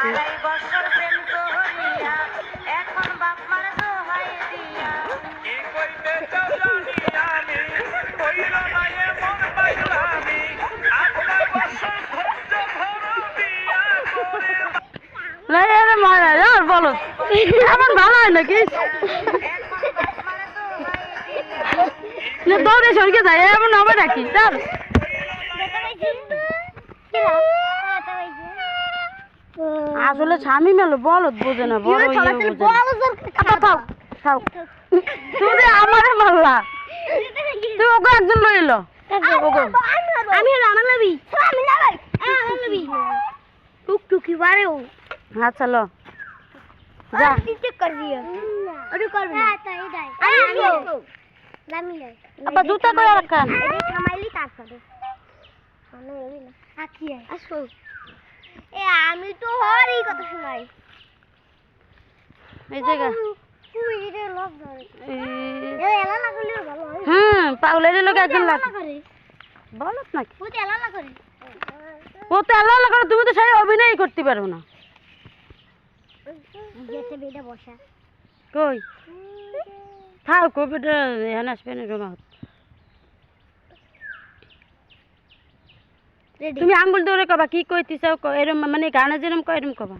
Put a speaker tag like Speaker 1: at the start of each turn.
Speaker 1: আড়াই বছর প্রেম করিয়া এখন বাপ মার দোহাই দিয়া।
Speaker 2: কি কইতে চাও জানি আমি কইল না এমন পাগলামি আঠারো বছর ধৈর্য ধরো বিয়া করে
Speaker 3: রে মারা আর বলো। এমন ভালো হয় নাকি? দৌড়ে সরকে যায় এমন হবে নাকি? স্যার আসলে স্বামী মেলো বলত বোঝে না বড় ইয়ে আচ্ছা, তুমি আমারে মারলা। তুই ওকে একজন
Speaker 4: আমি হলো আমার লবি আমি না আমার লবি টুকটুকি বারে ও।
Speaker 3: আচ্ছা লো যা।
Speaker 4: চেক কর দিও ওটা করবে না। তাই দাই আমি লাই
Speaker 3: আবার জুতা করে রাখান
Speaker 4: এটা থামাইলি তারপরে। আমি না। আকি আসো। এ আমি তো কথা শোনাই
Speaker 3: এই জায়গা।
Speaker 4: হয়
Speaker 3: হুম পাগলের লোক একজন লাগ বলত নাকি?
Speaker 4: ও তো এলা করে।
Speaker 3: ও তো আল্লাহ আল্লাহ করে তুমি তো সেই অভিনয় করতে পারো না। কই? থাও কবিটা এখানে আসবে না রোমা
Speaker 4: রেডি
Speaker 3: তুমি আঙ্গুল ধরে কবা কি কইতে চাও এরম মানে গানে যেরম কয় এরম কবা।